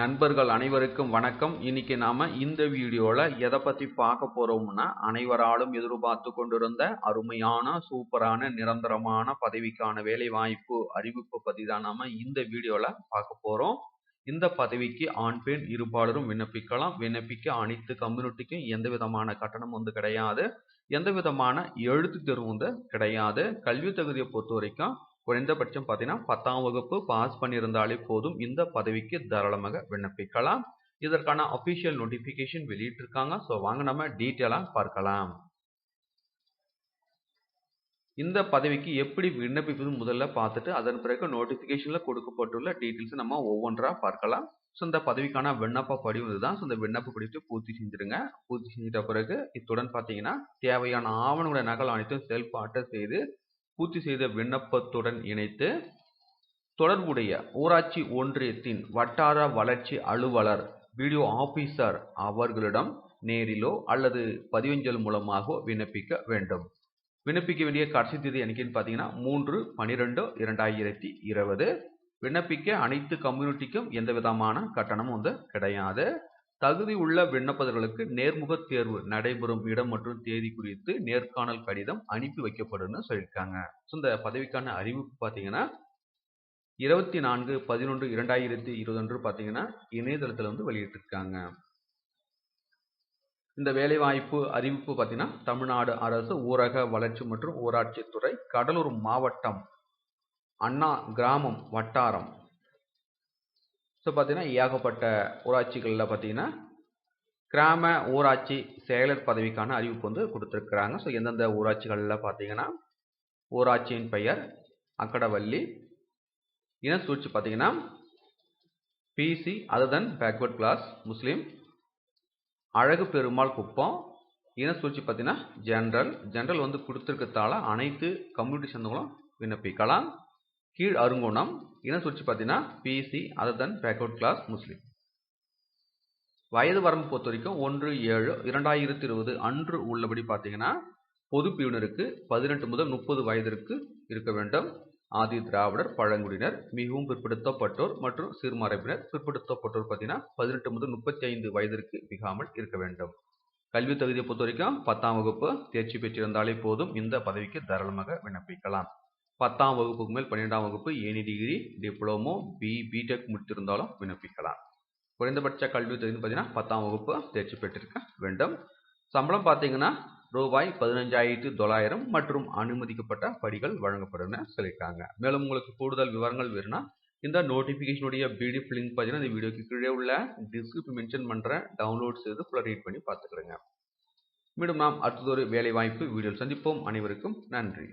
நண்பர்கள் அனைவருக்கும் வணக்கம். இன்னைக்கு நாம இந்த வீடியோல எதை பத்தி பார்க்க போறோம்னா அனைவராலும் எதிர்பார்த்து கொண்டிருந்த அருமையான சூப்பரான நிரந்தரமான பதவிக்கான வேலை வாய்ப்பு அறிவிப்பு பத்தி தான் நாம இந்த வீடியோல பார்க்க போறோம். இந்த பதவிக்கு ஆண் பெண் இருபாலரும் விண்ணப்பிக்கலாம். விண்ணப்பிக்க அனைத்து கம்யூனிட்டிக்கும் எந்த விதமான கட்டணம் வந்து கிடையாது. எந்த விதமான எழுத்து தேர்வு வந்து கிடையாது. கல்வி தகுதியை பொறுத்த வரைக்கும் குறைந்தபட்சம் பார்த்தீங்கன்னா பத்தாம் வகுப்பு பாஸ் பண்ணியிருந்தாலே போதும். இந்த பதவிக்கு தாராளமாக விண்ணப்பிக்கலாம். இதற்கான அஃபிஷியல் நோட்டிஃபிகேஷன் வெளியிட்டிருக்காங்க. ஸோ வாங்க நம்ம டீட்டெயிலாக பார்க்கலாம். இந்த பதவிக்கு எப்படி விண்ணப்பிப்பது முதல்ல பார்த்துட்டு அதன் பிறகு நோட்டிஃபிகேஷனில் கொடுக்கப்பட்டுள்ள டீட்டெயில்ஸ் நம்ம ஒவ்வொன்றா பார்க்கலாம். ஸோ இந்த பதவிக்கான விண்ணப்ப படிவு இதுதான். ஸோ இந்த விண்ணப்ப படிவத்தை பூர்த்தி செஞ்சிருங்க. பூர்த்தி செஞ்சிட்ட பிறகு இத்துடன் பார்த்தீங்கன்னா தேவையான ஆவணங்களுடைய நகல் அனைத்தும் செயல்பாட்டை செய்து பூர்த்தி செய்த விண்ணப்பத்துடன் இணைத்து தொடர்புடைய ஊராட்சி ஒன்றியத்தின் வட்டார வளர்ச்சி அலுவலர் வீடியோ ஆபீசர் அவர்களிடம் நேரிலோ அல்லது பதிவஞ்சல் மூலமாக விண்ணப்பிக்க வேண்டும். விண்ணப்பிக்க வேண்டிய கடைசி தேதி என்னைக்குன்னு பார்த்தீங்கன்னா மூன்று பனிரெண்டு இரண்டாயிரத்தி இருபது. விண்ணப்பிக்க அனைத்து கம்யூனிட்டிக்கும் எந்த விதமான கட்டணமும் வந்து கிடையாது. தகுதி உள்ள விண்ணப்பதர்களுக்கு நேர்முக தேர்வு நடைபெறும் இடம் மற்றும் தேதி குறித்து நேர்காணல் கடிதம் அனுப்பி வைக்கப்படும் சொல்லியிருக்காங்க. ஸோ இந்த பதவிக்கான அறிவிப்பு பார்த்தீங்கன்னா இருபத்தி நான்கு பதினொன்று இரண்டாயிரத்தி இருபதொன்று பார்த்தீங்கன்னா இணையதளத்தில் வந்து வெளியிட்டிருக்காங்க. இந்த வேலைவாய்ப்பு அறிவிப்பு பார்த்தீங்கன்னா தமிழ்நாடு அரசு ஊரக வளர்ச்சி மற்றும் ஊராட்சித்துறை கடலூர் மாவட்டம் அண்ணா கிராமம் வட்டாரம் ஸோ பார்த்தீங்கன்னா ஏகப்பட்ட ஊராட்சிகளில் பார்த்தீங்கன்னா கிராம ஊராட்சி செயலர் பதவிக்கான அறிவிப்பு வந்து கொடுத்துருக்குறாங்க. ஸோ எந்தெந்த ஊராட்சிகளில் பார்த்தீங்கன்னா ஊராட்சியின் பெயர் அக்கடவள்ளி இனசூழ்ச்சி பார்த்தீங்கன்னா BC other than backward class Muslim Alagu Perumal Kuppam இனசூழ்ச்சி பார்த்தீங்கன்னா ஜென்ரல் ஜென்ரல் வந்து கொடுத்துருக்கத்தால அனைத்து கம்யூனிட்டி சேர்ந்தவங்களும் விண்ணப்பிக்கலாம். கீழ் அருங்கோணம் இன இனசூழ்ச்சி பார்த்தீங்கன்னா BC other than backward class Muslim வயது வரம்பு பொறுத்த வரைக்கும் ஒன்று ஏழு இரண்டாயிரத்தி இருபது அன்று உள்ளபடி பார்த்தீங்கன்னா பொது பிரிவினருக்கு பதினெட்டு முதல் முப்பது வயதிற்கு இருக்க வேண்டும். ஆதி திராவிடர் பழங்குடியினர் மிகவும் பிற்படுத்தப்பட்டோர் மற்றும் சிறுமரபினர் பிற்படுத்தப்பட்டோர் பார்த்தீங்கன்னா பதினெட்டு முதல் முப்பத்தி ஐந்து வயதிற்கு மிகாமல் இருக்க வேண்டும். கல்வி தகுதியை பொறுத்த வரைக்கும் பத்தாம் வகுப்பு தேர்ச்சி பெற்றிருந்தாலே போதும். இந்த பதவிக்கு தாராளமாக விண்ணப்பிக்கலாம். பத்தாம் வகுப்புக்கு மேல் பன்னிரெண்டாம் வகுப்பு any degree diploma B BTech முடித்திருந்தாலும் விண்ணப்பிக்கலாம். குறைந்தபட்ச கல்வி தகுதி பார்த்தீங்கன்னா பத்தாம் வகுப்பு தேர்ச்சி பெற்றிருக்க வேண்டும். சம்பளம் பார்த்தீங்கன்னா ரூபாய் பதினஞ்சாயிரத்து தொள்ளாயிரம் மற்றும் அனுமதிக்கப்பட்ட படிகள் வழங்கப்படும் சொல்லியிருக்காங்க. மேலும் உங்களுக்கு கூடுதல் விவரங்கள் வேணும்னா இந்த நோட்டிஃபிகேஷனுடைய பிடிஎஃப் லிங்க் பார்த்தீங்கன்னா இந்த வீடியோக்கு கீழே உள்ள டிஸ்கிரிப்ஷன் மென்ஷன் பண்ணுறேன் டவுன்லோட் செய்து ஃபுல்லாக ரீட் பண்ணி பார்த்துக்கிறேங்க மீண்டும் நாம் அடுத்ததொரு வேலை வாய்ப்பு வீடியோ சந்திப்போம். அனைவருக்கும் நன்றி.